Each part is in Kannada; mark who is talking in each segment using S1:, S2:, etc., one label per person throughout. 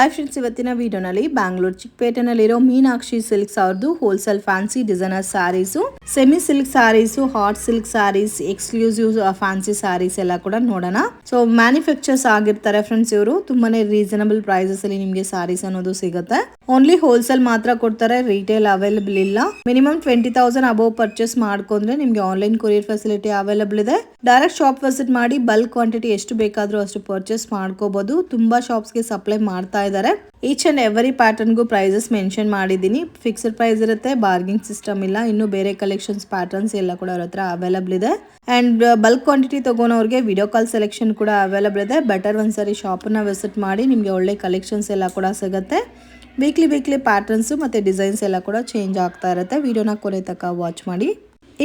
S1: ಹಾಯ್ ಫ್ರೆಂಡ್ಸ್ ಇವತ್ತಿನ ವಿಡಿಯೋನಲ್ಲಿ ಬ್ಯಾಂಗ್ಳೂರ್ ಚಿಕ್ಕಪೇಟೆನಲ್ಲಿರೋ ಮೀನಾಕ್ಷಿ ಸಿಲ್ಕ್ಸ್ ಅವ್ರದ್ದು wholesale fancy designer sarees semi silk sarees hot silk sarees exclusive fancy sarees ಎಲ್ಲ ಕೂಡ ನೋಡೋಣ. ಸೊ ಮ್ಯಾನುಫ್ಯಾಕ್ಚರ್ಸ್ ಆಗಿರ್ತಾರೆ ಫ್ರೆಂಡ್ಸ್ ಇವರು, ತುಂಬಾನೇ ರೀಸನಬಲ್ ಪ್ರೈಸಸ್ ಅಲ್ಲಿ ನಿಮಗೆ ಸಾರೀಸ್ ಅನ್ನೋದು ಸಿಗುತ್ತೆ. ಓನ್ಲಿ ಹೋಲ್ಸೇಲ್ ಮಾತ್ರ ಕೊಡ್ತಾರೆ ರಿಟೇಲ್ ಅವೈಲಬಲ್ ಇಲ್ಲ. Minimum twenty thousand above purchase ಮಾಡ್ಕೊಂಡ್ರೆ ನಿಮಗೆ ಆನ್ಲೈನ್ ಕೊರಿಯರ್ ಫೆಸಿಲಿಟಿ ಅವೈಲಬಲ್ ಇದೆ. ಡೈರೆಕ್ಟ್ ಶಾಪ್ ವಿಸಿಟ್ ಮಾಡಿ ಬಲ್ಕ್ ಕ್ವಾಂಟಿಟಿ ಎಷ್ಟು ಬೇಕಾದರೂ ಅಷ್ಟು ಪರ್ಚೇಸ್ ಮಾಡ್ಕೋಬಹುದು ತುಂಬಾ ಶಾಪ್ಸ್ಗೆ ಸಪ್ಲೈ ಮಾಡ್ತಾ ಇದ್ದಾರೆ. ಈಚ್ ಅಂಡ್ ಎವರಿ ಪ್ಯಾಟರ್ನ್ಗೂ ಪ್ರೈಸಸ್ ಮೆನ್ಷನ್ ಮಾಡಿದ್ದೀನಿ. ಫಿಕ್ಸ್ಡ್ ಪ್ರೈಸ್ ಇರುತ್ತೆ ಬಾರ್ಗಿಂಗ್ ಸಿಸ್ಟಮ್ ಇಲ್ಲ ಇನ್ನು ಬೇರೆ ಕಲೆಕ್ಷನ್ಸ್ ಪ್ಯಾಟರ್ನ್ಸ್ ಎಲ್ಲ ಕೂಡ ಅವ್ರ ಹತ್ರ ಅವೈಲಬಲ್ ಇದೆ. ಅಂಡ್ ಬಲ್ಕ್ ಕ್ವಾಂಟಿಟಿ ತಗೋನವ್ರಿಗೆ ವಿಡಿಯೋ ಕಾಲ್ ಸೆಲೆಕ್ಷನ್ ಕೂಡ ಅವೈಲಬಲ್ ಇದೆ. ಬೆಟರ್ ಒಂದ್ಸರಿ ಶಾಪನ್ನ ವಿಸಿಟ್ ಮಾಡಿ ನಿಮಗೆ ಒಳ್ಳೆ ಕಲೆಕ್ಷನ್ಸ್ ಎಲ್ಲ ಕೂಡ ಸಿಗುತ್ತೆ. ವೀಕ್ಲಿ ವೀಕ್ಲಿ ಪ್ಯಾಟರ್ನ್ಸು ಮತ್ತು ಡಿಸೈನ್ಸ್ ಎಲ್ಲ ಕೂಡ ಚೇಂಜ್ ಆಗ್ತಾ ಇರುತ್ತೆ. ವಿಡಿಯೋನ ಕೊನೆ ತನಕ ವಾಚ್ ಮಾಡಿ.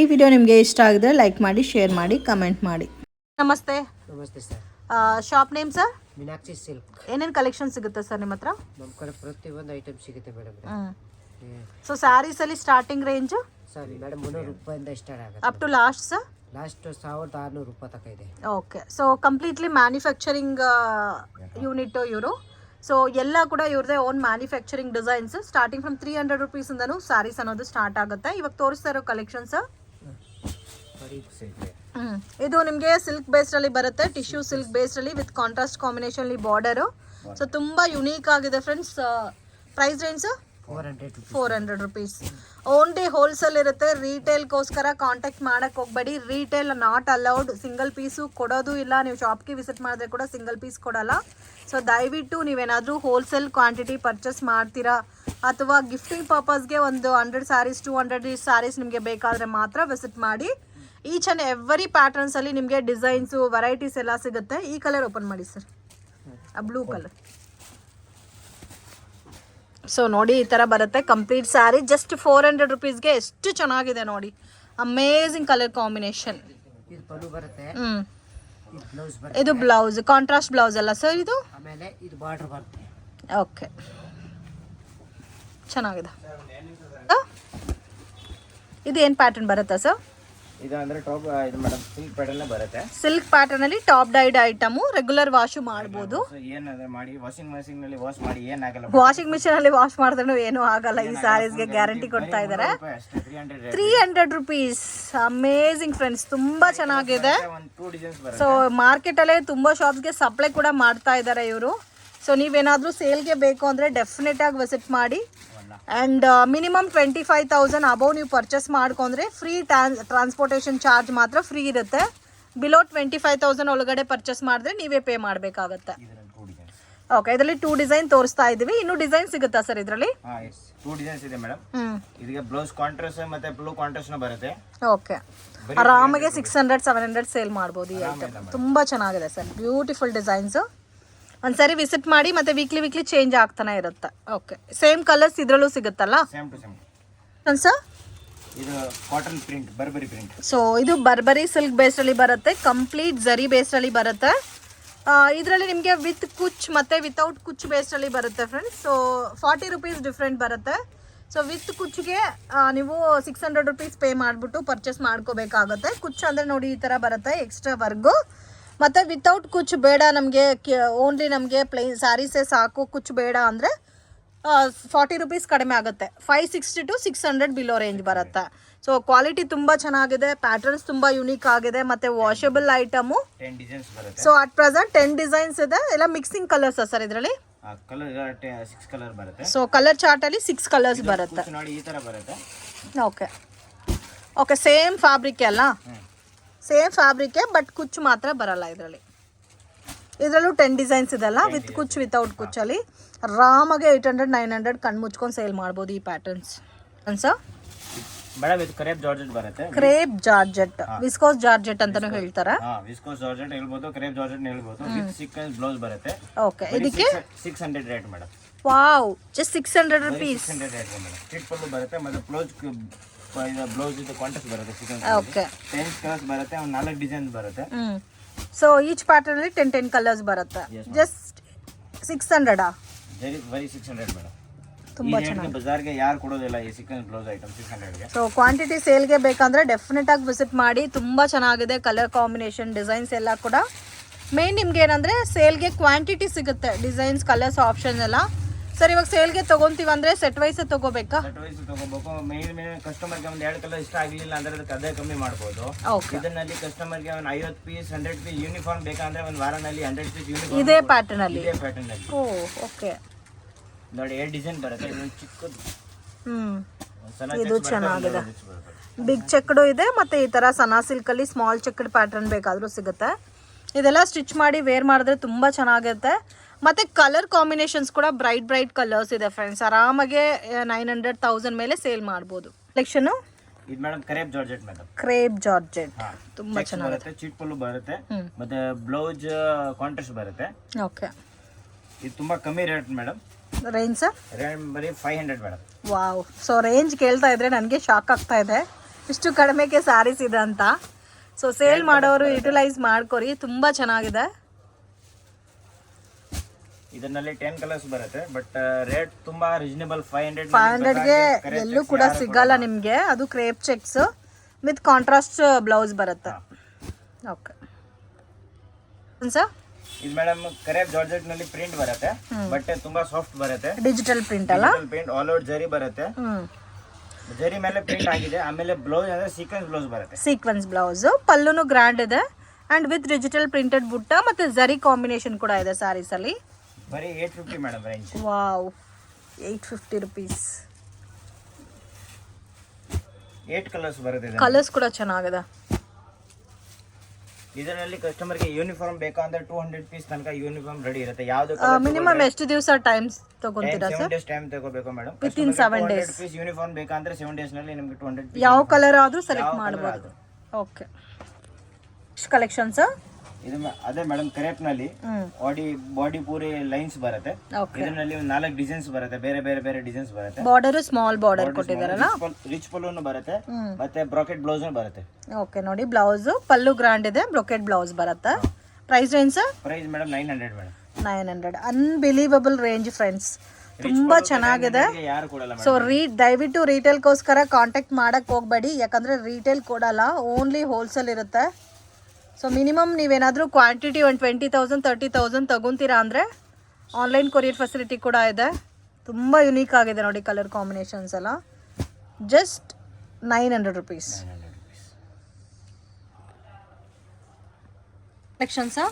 S1: ಈ ವಿಡಿಯೋ ನಿಮಗೆ ಇಷ್ಟ ಆಗಿದ್ರೆ ಲೈಕ್ ಮಾಡಿ ಶೇರ್ ಮಾಡಿ ಕಮೆಂಟ್ ಮಾಡಿ. ನಮಸ್ತೆ.
S2: ನಮಸ್ತೆ sir.
S1: Shop name sir
S2: Meenakshi silk
S1: ಏನೇನು ಕಲೆಕ್ಷನ್ ಸಿಗುತ್ತೆ ಸರ್ ನಿಮ್ಮ ಹತ್ರ?
S2: ನಮ್ಮ ಕಡೆ ಪ್ರತಿಯೊಂದು ಐಟಮ್ ಸಿಗುತ್ತೆ ಮೇಡಮ್
S1: ಸೊ ಸ್ಯಾರೀಸಲ್ಲಿ ಸ್ಟಾರ್ಟಿಂಗ್ ರೇಂಜ್
S2: ಸರ್ ಮೇಡಮ್ ಮುನ್ನೂರು ರೂಪಾಯಿಂದ ಸ್ಟಾರ್ಟ್ ಆಗುತ್ತೆ.
S1: Up to last sir
S2: last ಸಾವಿರದ ಆರುನೂರು ರೂಪಾಯಿ ತನಕ ಇದೆ.
S1: Okay so completely manufacturing unit ಇವರು. ಸೊ ಎಲ್ಲ ಕೂಡ ಇವ್ರದೇ own manufacturing designs starting from three hundred ರುಪೀಸಿಂದನೂ sarees ಅನ್ನೋದು ಸ್ಟಾರ್ಟ್ ಆಗುತ್ತೆ. ಇವಾಗ ತೋರಿಸ್ತಾ ಇರೋ ಕಲೆಕ್ಷನ್ಸ್ ಇದು ನಿಮಗೆ ಸಿಲ್ಕ್ ಬೇಸ್ಡಲ್ಲಿ ಬರುತ್ತೆ ಟಿಶ್ಯೂ ಸಿಲ್ಕ್ ಬೇಸ್ಡಲ್ಲಿ ವಿತ್ ಕಾಂಟ್ರಾಸ್ಟ್ ಕಾಂಬಿನೇಷನ್ಲಿ ಬಾರ್ಡರು ಸೊ ತುಂಬ ಯುನೀಕ್ ಆಗಿದೆ friends price range
S2: four hundred rupees
S1: four hundred rupees only wholesale ಇರುತ್ತೆ. ರಿಟೇಲ್ಗೋಸ್ಕರ ಕಾಂಟ್ಯಾಕ್ಟ್ ಮಾಡೋಕ್ಕೆ ಹೋಗ್ಬೇಡಿ. Retail not allowed single piece ಕೊಡೋದು ಇಲ್ಲ. ನೀವು ಶಾಪ್ಗೆ ವಿಸಿಟ್ ಮಾಡಿದ್ರೆ ಕೂಡ ಸಿಂಗಲ್ ಪೀಸ್ ಕೊಡಲ್ಲ. ಸೊ ದಯವಿಟ್ಟು ನೀವೇನಾದರೂ ಹೋಲ್ಸೇಲ್ ಕ್ವಾಂಟಿಟಿ ಪರ್ಚೇಸ್ ಮಾಡ್ತೀರಾ? ಅಥವಾ ಗಿಫ್ಟಿಂಗ್ ಪರ್ಪಸ್ಗೆ ಒಂದು hundred sarees two hundred sarees ನಿಮಗೆ ಬೇಕಾದರೆ ಮಾತ್ರ ವಿಸಿಟ್ ಮಾಡಿ. ಈಚ್ ಆ್ಯಂಡ್ ಎವ್ರಿ ಪ್ಯಾಟರ್ನ್ಸಲ್ಲಿ ನಿಮಗೆ ಡಿಸೈನ್ಸು ವೆರೈಟೀಸ್ ಎಲ್ಲ ಸಿಗುತ್ತೆ. ಈ ಕಲರ್ ಓಪನ್ ಮಾಡಿ ಸರ್ ಆ ಬ್ಲೂ ಕಲರ್ ಸೊ ನೋಡಿ ಈ ಥರ ಬರುತ್ತೆ. Complete saree just four hundred ರುಪೀಸ್ಗೆ ಎಷ್ಟು ಚೆನ್ನಾಗಿದೆ ನೋಡಿ. ಅಮೇಝಿಂಗ್ ಕಲರ್ ಕಾಂಬಿನೇಷನ್
S2: ಇದು ಬ್ಲೌಸ್
S1: ಕಾಂಟ್ರಾಸ್ಟ್ ಬ್ಲೌಸ್ ಅಲ್ಲ ಸರ್ ಇದು? ಓಕೆ ಚೆನ್ನಾಗಿದೆ? ಇದು ಏನು ಪ್ಯಾಟರ್ನ್ ಬರುತ್ತಾ ಸರ್
S3: ಇದು ಅಂದ್ರೆ ಟಾಪ್ ಇದು ಮೇಡಮ್ ಸಿಲ್ಕ್ ಪ್ಯಾಟರ್ನ್ ಬರುತ್ತೆ.
S1: Silk ಪ್ಯಾಟರ್ನಲ್ಲಿ top dyed item regular wash ಮಾಡಬಹುದು
S3: ಸೊ ಏನಾದ್ರೆ ಮಾಡಿ ವಾಷಿಂಗ್ ಮಿಷಿನ್ನಲ್ಲಿ ವಾಶ್ ಮಾಡಿ ಏನಾಗಲ್ಲ
S1: ವಾಷಿಂಗ್ ಮಿಷಿನಲ್ಲಿ ವಾಶ್ ಮಾಡಿದ್ರೆ ಏನೂ ಆಗಲ್ಲ ಈ ಸ್ಯಾರೀಸ್ಗೆ ಗ್ಯಾರಂಟಿ ಕೊಡ್ತಾ ಇದ್ದಾರೆ
S3: three hundred
S1: rupees amazing friends ತುಂಬಾ ಚೆನ್ನಾಗಿದೆ. ಸೊ ಮಾರ್ಕೆಟ್ ಅಲ್ಲೇ ತುಂಬಾ ಶಾಪ್ಸ್ಗೆ ಸಪ್ಲೈ ಕೂಡ ಮಾಡ್ತಾ ಇದ್ದಾರೆ ಇವರು. ಸೊ ನೀವೇನಾದ್ರೂ ಸೇಲ್ಗೆ ಬೇಕು ಅಂದ್ರೆ ಡೆಫಿನೆಟ್ ಆಗಿ ವಿಸಿಟ್ ಮಾಡಿ. And minimum twenty five thousand above ನೀವು ಪರ್ಚೇಸ್ ಮಾಡ್ಕೊಂಡ್ರೆ ಫ್ರೀ ಟ್ರಾನ್ ಟ್ರಾನ್ಸ್ಪೋರ್ಟೇಷನ್ ಚಾರ್ಜ್ ಮಾತ್ರ ಫ್ರೀ ಇರುತ್ತೆ. ಬಿಲೋ ಟ್ವೆಂಟಿ ಫೈವ್ ತೌಸಂಡ್ ಒಳಗಡೆ ಪರ್ಚೇಸ್ ಮಾಡಿದ್ರೆ ನೀವೇ ಪೇ ಮಾಡಬೇಕಾಗತ್ತೆ. ಓಕೆ ಇದರಲ್ಲಿ ಟೂ ಡಿಸೈನ್ ತೋರಿಸ್ತಾ ಇದ್ದೀವಿ. ಇನ್ನು ಡಿಸೈನ್ ಸಿಗುತ್ತಾ ಸರ್ ಇದರಲ್ಲಿ?
S3: ಟೂ ಡಿಸೈನ್ಸ್ ಇದೆ ಮೇಡಮ್ ಇದಕ್ಕೆ ಬ್ಲೌಸ್ ಕಾಂಟ್ರಾಸ್ಟ್ ಮತ್ತೆ ಬ್ಲೂ ಕಾಂಟ್ರಾಸ್ಟ್ ಬರುತ್ತೆ.
S1: Okay ಆರಾಮಾಗೆ six hundred seven hundred sale ಮಾಡ್ಬೋದು ಈ ಐಟಮ್ ತುಂಬ ಚೆನ್ನಾಗಿದೆ ಸರ್ ಬ್ಯೂಟಿಫುಲ್ ಡಿಸೈನ್ಸು ಒಂದ್ಸರಿ ವಿಸಿಟ್ ಮಾಡಿ ಮತ್ತೆ ವೀಕ್ಲಿ ವೀಕ್ಲಿ ಚೇಂಜ್ ಆಗ್ತಾನೆ ಇರುತ್ತೆ. ಓಕೆ ಸೇಮ್ ಕಲರ್ಸ್ ಇದರಲ್ಲೂ ಸಿಗುತ್ತಲ್ಲ?
S3: ಸೇಮ್ ಟು ಸೇಮ್
S1: ಸರ್
S3: ಇದು cotton print Burberry print
S1: so ಇದು ಬರ್ಬರಿ ಸಿಲ್ಕ್ ಬೇಸ್ಡಲ್ಲಿ ಬರುತ್ತೆ ಕಂಪ್ಲೀಟ್ ಜರಿ ಬೇಸ್ಡಲ್ಲಿ ಬರುತ್ತೆ. ಇದರಲ್ಲಿ ನಿಮಗೆ ವಿತ್ ಕುಚ್ ಮತ್ತು ವಿತೌಟ್ ಕುಚ್ ಬೇಸ್ಡಲ್ಲಿ ಬರುತ್ತೆ friends so forty rupees different ಬರುತ್ತೆ. ಸೊ ವಿತ್ ಕುಚ್ಗೆ ನೀವು ಸಿಕ್ಸ್ ಹಂಡ್ರೆಡ್ ರುಪೀಸ್ ಪೇ ಮಾಡಿಬಿಟ್ಟು ಪರ್ಚೇಸ್ ಮಾಡ್ಕೋಬೇಕಾಗುತ್ತೆ. ಕುಚ್ ಅಂದರೆ ನೋಡಿ ಈ ಥರ ಬರುತ್ತೆ ಎಕ್ಸ್ಟ್ರಾ ವರ್ಗು ಮತ್ತು ವಿತೌಟ್ ಕುಚ್ ಬೇಡ ನಮಗೆ ಓನ್ಲಿ ನಮಗೆ ಪ್ಲೈನ್ ಸ್ಯಾರೀಸೇ ಸಾಕು ಕುಚ್ ಬೇಡ ಅಂದರೆ ಫಾರ್ಟಿ ರುಪೀಸ್ ಕಡಿಮೆ ಆಗುತ್ತೆ. Five sixty to six hundred below range ಬರುತ್ತೆ. ಸೊ ಕ್ವಾಲಿಟಿ ತುಂಬ ಚೆನ್ನಾಗಿದೆ ಪ್ಯಾಟರ್ನ್ಸ್ ತುಂಬ ಯುನೀಕ್ ಆಗಿದೆ ಮತ್ತು washable item so at present ten designs ಇದೆ ಎಲ್ಲ ಮಿಕ್ಸಿಂಗ್ ಕಲರ್ಸ್ ಸರ್ ಇದರಲ್ಲಿ? ಸೊ ಕಲರ್ ಚಾರ್ಟಲ್ಲಿ ಸಿಕ್ಸ್ ಕಲರ್ಸ್ ಬರುತ್ತೆ. ಓಕೆ ಓಕೆ ಸೇಮ್ ಫ್ಯಾಬ್ರಿಕ್ ಅಲ್ಲ? ಸೇಮ್ ಫ್ಯಾಬ್ರಿಕ್ಕೆ ಬಟ್ ಕುಚ್ಚು ಮಾತ್ರ ಬರಲ್ಲ ಇದರಲ್ಲಿ. ಇದರಲ್ಲೂ ಟೆನ್ ಡಿಸೈನ್ಸ್ ಇದೆಲ್ಲ ವಿತ್ ಕುಚ್ ವಿತೌಟ್ ಕುಚ್ಚಲ್ಲಿ. ಆರಾಮಾಗಿ ಏಯ್ಟ್ ಹಂಡ್ರೆಡ್ ನೈನ್ ಹಂಡ್ರೆಡ್ ಕಣ್ಣು ಮುಚ್ಕೊಂಡು ಸೇಲ್ ಮಾಡ್ಬೋದು ಈ ಪ್ಯಾಟರ್ನ್ಸ್ ಅನ್ಸ
S3: ಮೇಡಮ್ ಇದು ಕರೇಪ್ ಜಾರ್ಜೆಟ್ ಬರುತ್ತೆ.
S1: ಕ್ರೇಪ್ ಜಾರ್ಜೆಟ್ ವಿಸ್ಕೋಸ್ ಜಾರ್ಜೆಟ್ ಅಂತಾನು ಹೇಳ್ತಾರೆ?
S3: ವಿಸ್ಕೋಸ್ ಜಾರ್ಜೆಟ್ ಹೇಳ್ಬೋದು ಕರೇಪ್ ಜಾರ್ಜೆಟ್ ಹೇಳ್ಬೋದು. ವಿತ್ ಸಿಕ್ಕನ್ ಬ್ಲೌಸ್ ಬರುತ್ತೆ.
S1: ಓಕೆ ಇದಕ್ಕೆ?
S3: Six hundred rate madam
S1: wow just six hundred rupees
S3: rate madam straight pallu ಬರುತ್ತೆ ಮತ್ತೆ ಬ್ಲೌಸ್ ಬ್ಲೌಸ್ ಇದು ಕಾಂಟ್ರಾಸ್ಟ್ ಬರುತ್ತೆ ಚಿಕನ್
S1: ಓಕೆ
S3: ಟೆನ್ ಕಲರ್ಸ್ ಬರುತ್ತೆ ಒಂದು ನಾಲ್ಕು ಡಿಸೈನ್ ಬರುತ್ತೆ.
S1: ಹ್ಮ್. ಸೊ ಈಚ್ ಪ್ಯಾಟರ್ನ್ ಅಲ್ಲಿ ಟೆನ್ ಟೆನ್ ಕಲರ್ಸ್ ಬರುತ್ತೆ. Just six ಹಂಡ್ರೆಡಾ
S3: very very six hundred madam
S1: ತುಂಬಾ
S3: ಈ ಬಜಾರ್ಗೆ ಯಾರು ಕೊಡೋದಿಲ್ಲ ಈ ಚಿಕನ್ ಬ್ಲೌಸ್ ಐಟಮ್ ಸಿಕ್ಸ್ ಹಂಡ್ರೆಡ್ಗೆ
S1: ಸೊ ಕ್ವಾಂಟಿಟಿ ಸೇಲ್ಗೆ ಬೇಕಂದ್ರೆ ಡೆಫಿನೆಟ್ ಆಗಿ ವಿಸಿಟ್ ಮಾಡಿ ತುಂಬ ಚೆನ್ನಾಗಿದೆ ಕಲರ್ ಕಾಂಬಿನೇಷನ್ ಡಿಸೈನ್ಸ್ ಎಲ್ಲ ಕೂಡ. ಮೇನ್ ನಿಮ್ಗೆ ಏನಂದ್ರೆ ಸೇಲ್ಗೆ ಕ್ವಾಂಟಿಟಿ ಸಿಗುತ್ತೆ ಡಿಸೈನ್ಸ್ ಕಲರ್ಸ್ ಆಪ್ಷನ್ ಎಲ್ಲ. ಸರ್ ಇವಾಗ ಸೇಲ್ಗೆ ತಗೊಂತೀವಿ ಅಂದ್ರೆ ಸೆಟ್ ವೈಸ್ ತಗೋಬೇಕಾ?
S3: ಸೆಟ್ ವೈಸ್ ತಗೋಬೇಕು. ಮೇನ್ ಮೇನ್ ಕಸ್ಟಮರ್ಗೆ ಒಂದು ಎರಡು ಕಲರ್ ಇಷ್ಟ ಆಗಲಿಲ್ಲ ಅಂದ್ರೆ ಅದಕ್ಕೆ ಅದೇ ಕಮ್ಮಿ ಮಾಡ್ಬೋದು.
S1: ಓಕೆ
S3: ಇದನ್ನಲ್ಲಿ ಕಸ್ಟಮರ್ಗೆ ಒಂದು ಐವತ್ತು ಪೀಸ್ ಹಂಡ್ರೆಡ್ ಪೀಸ್ ಯೂನಿಫಾರ್ಮ್ ಬೇಕಂದ್ರೆ ಒಂದು ವಾರನಲ್ಲಿ ಹಂಡ್ರೆಡ್ ಪೀಸ್ ಯೂನಿಫಾರ್ಮ್
S1: ಇದೇ ಪ್ಯಾಟರ್ನ್ ಅಲ್ಲಿ?
S3: ಇದೇ ಪ್ಯಾಟರ್ನ್ ಅಲ್ಲಿ.
S1: ಓ ಓಕೆ
S3: ನೋಡಿ ಎರಡು ಡಿಸೈನ್ ಬರುತ್ತೆ. ಇದೊಂದು ಚಿಕ್ಕದು.
S1: ಹ್ಮ್.
S3: ಒಂದ್ ಸಣ್ಣ
S1: ಇದು
S3: checks ಬರುತ್ತೆ,
S1: ಚೆನ್ನಾಗಿದೆ.
S3: ಬರುತ್ತೆ.
S1: ಬಿಗ್ ಚೆಕ್ಡು ಇದೆ ಮತ್ತೆ ಈ ತರ ಸನಾ ಸಿಲ್ಕ್ ಅಲ್ಲಿ ಸ್ಮಾಲ್ ಚೆಕ್ಡ್ ಪ್ಯಾಟರ್ನ್ ಬೇಕಾದ್ರೂ ಸಿಗುತ್ತೆ. ಇದೆಲ್ಲ ಸ್ಟಿಚ್ ಮಾಡಿ ವೇರ್ ಮಾಡಿದ್ರೆ ತುಂಬಾ ಚೆನ್ನಾಗಿರುತ್ತೆ ಮತ್ತೆ ಕಲರ್ ಕಾಂಬಿನೇಷನ್ಸ್ ಕೂಡ ಬ್ರೈಟ್ ಬ್ರೈಟ್ ಕಲರ್ಸ್ ಇದೆ ಫ್ರೆಂಡ್ಸ್ ಆರಾಮಾಗೆ ನೈನ್ ಹಂಡ್ರೆಡ್ ತೌಸಂಡ್ ಮೇಲೆ ಸೇಲ್ ಮಾಡ್ಬೋದು. ಕಲೆಕ್ಷನ್
S3: ಇದು madam crepe georgette madam
S1: crepe georgette ತುಂಬಾ
S3: ಚೆನ್ನಾಗಿರುತ್ತೆ ಪಲ್ಲು ಬರುತ್ತೆ ಮತ್ತೆ ಬ್ಲೌಸ್ ಕಾಂಟ್ರಾಸ್ಟ್ ಬರುತ್ತೆ.
S1: ಓಕೆ
S3: ಇದು ತುಂಬಾ ಕಮ್ಮಿ rate madam
S1: range sir
S3: rate ಬರೀ five hundred madam
S1: wow so range ಕೇಳ್ತಾ ಇದ್ರೆ ನನಗೆ ಶಾಕ್ ಆಗ್ತಾ ಇದೆ. ಇಷ್ಟು ಕಡಿಮೆಗೆ ಸ್ಯಾರೀಸ್ ಇದೆ ಅಂತ. ಸೊ ಸೇಲ್ ಮಾಡೋರು ಯುಟಿಲೈಸ್ ಮಾಡ್ಕೊರಿ. ತುಂಬಾ ಚೆನ್ನಾಗಿದೆ.
S3: ಇದರಲ್ಲಿ ಟೆನ್ ಕಲರ್ಸ್ ಬರುತ್ತೆ ಬಟ್ ರೇಟ್ ತುಂಬಾ ರೀಸನೇಬಲ್ ಫೈವ್ ಹಂಡ್ರೆಡ್
S1: ಫೈವ್ ಹಂಡ್ರೆಡ್ಗೆ ಎಲ್ಲೂ ಕೂಡ ಸಿಗಲ್ಲ ನಿಮಗೆ. ಅದು crepe checks with contrast blouse ಬರುತ್ತೆ. ಓಕೆ ಸರ್
S3: ಇದು ಮೇಡಮ್ ಕರೇಬ್ ಜಾರ್ಜೆಟ್ನಲ್ಲಿ ಪ್ರಿಂಟ್ ಬರುತ್ತೆ ಬಟ್ ತುಂಬಾ ಸಾಫ್ಟ್ ಬರುತ್ತೆ.
S1: ಡಿಜಿಟಲ್ ಪ್ರಿಂಟ್ ಅಲ್ಲ?
S3: ಪ್ರಿಂಟ್ ಆಲ್ ಔಟ್ ಜರಿ ಬರುತ್ತೆ. ಜರಿ ಮೇಲೆ ಪ್ರಿಂಟ್ ಆಗಿದೆ ಆಮೇಲೆ ಬ್ಲೌಸ್ ಅಂದ್ರೆ ಸೀಕ್ವೆನ್ಸ್ ಬ್ಲೌಸ್ ಬರುತ್ತೆ.
S1: ಸೀಕ್ವೆನ್ಸ್ ಬ್ಲೌಸ್ ಪಲ್ಲುನು ಗ್ರ್ಯಾಂಡ್ ಇದೆ. And with digital printed butta ಮತ್ತೆ ಜರಿ ಕಾಂಬಿನೇಷನ್ ಕೂಡ ಇದೆ ಸ್ಯಾರೀಸ್ ಅಲ್ಲಿ.
S3: ಬರೀ eight fifty madam range
S1: wow eight fifty rupees
S3: eight colours ಬರುತ್ತೆ
S1: ಕಲರ್ಸ್ ಕೂಡ ಚೆನ್ನಾಗಿದೆ.
S3: ಇದರಲ್ಲಿ ಕಸ್ಟಮರ್ಗೆ ಯೂನಿಫಾರ್ಮ್ ಬೇಕಾ ಅಂದ್ರೆ ಟೂ ಹಂಡ್ರೆಡ್ ಪೀಸ್ ತನಕ ಯೂನಿಫಾರ್ಮ್ ರೆಡಿ ಇರುತ್ತೆ. ಯಾವ್ದು
S1: ಮಿನಿಮಮ್ ಎಷ್ಟು ದಿವಸ ಟೈಮ್ಸ್ ತಗೊಂತೀರಾ
S3: ಸರ್ ಡೇಸ್ ಟೈಮ್ ತಗೋಬೇಕು madam
S1: within seven days
S3: piece uniform ಬೇಕಂದ್ರೆ ಸೆವೆನ್ ಡೇಸ್ನಲ್ಲಿ ನಿಮಗೆ ಟೂ ಹಂಡ್ರೆಡ್
S1: ಯಾವ ಕಲರ್ ಆದ್ರೂ ಸೆಲೆಕ್ಟ್
S3: ಮಾಡಬಹುದು ಓಕೆ
S1: ಕಲೆಕ್ಷನ್
S3: ಆದ್ರೂ. ಇದು ಮ- ಅದೇ ಮೇಡಮ್
S1: ಕ್ರೇಪ್ನಲ್ಲಿ
S3: ಬಾಡಿ ಬಾಡಿ ಪೂರಿ ಲೈನ್ಸ್ ಬರುತ್ತೆ. ಇದರಲ್ಲಿ ಒಂದು ನಾಲ್ಕು ಡಿಸೈನ್ಸ್ ಬರುತ್ತೆ ಬೇರೆ ಬೇರೆ ಬೇರೆ ಡಿಸೈನ್ಸ್ ಬರುತ್ತೆ.
S1: ಬಾರ್ಡರ್ ಸ್ಮಾಲ್ ಬಾರ್ಡರ್ ಕೊಟ್ಟಿದ್ದಾರೆ
S3: ರಿಚ್ ಪಲ್ಲೂನು ಬರುತ್ತೆ ಮತ್ತೆ ಬ್ರಾಕೆಟ್ ಬ್ಲೌಸ್ ಬರುತ್ತೆ.
S1: ಓಕೆ ನೋಡಿ ಬ್ಲೌಸ್ ಪಲ್ಲು ಗ್ರ್ಯಾಂಡ್ ಇದೆ ಬ್ರೊಕೆಟ್ ಬ್ಲೌಸ್ ಬರುತ್ತೆ. Price range
S3: price madam nine hundred madam
S1: nine hundred unbelievable range friends ತುಂಬಾ ಚೆನ್ನಾಗಿದೆ.
S3: ಯಾರು ಕೊಡಲ್ಲ
S1: ಸೊ ರೀ ದಯವಿಟ್ಟು ರಿಟೇಲ್ಗೋಸ್ಕರ ಕಾಂಟ್ಯಾಕ್ಟ್ ಮಾಡಕ್ ಹೋಗ್ಬೇಡಿ. ಯಾಕಂದ್ರೆ ರೀಟೇಲ್ ಕೊಡಲ್ಲ ಓನ್ಲಿ ಹೋಲ್ಸೇಲ್ ಇರುತ್ತೆ. ಸೊ ಮಿನಿಮಮ್ ನೀವೇನಾದರೂ ಕ್ವಾಂಟಿಟಿ ಒಂದು ಟ್ವೆಂಟಿ ತೌಸಂಡ್ ತರ್ಟಿ ತೌಸಂಡ್ ತಗೊಂತೀರಾ ಅಂದರೆ ಆನ್ಲೈನ್ ಕೊರಿಯರ್ ಫೆಸಿಲಿಟಿ ಕೂಡ ಇದೆ. ತುಂಬ ಯುನೀಕ್ ಆಗಿದೆ ನೋಡಿ ಕಲರ್ ಕಾಂಬಿನೇಷನ್ಸ್ ಎಲ್ಲ. ಜಸ್ಟ್ ನೈನ್ ಹಂಡ್ರೆಡ್ ರುಪೀಸ್ ಕಲೆಕ್ಷನ್ಸಾ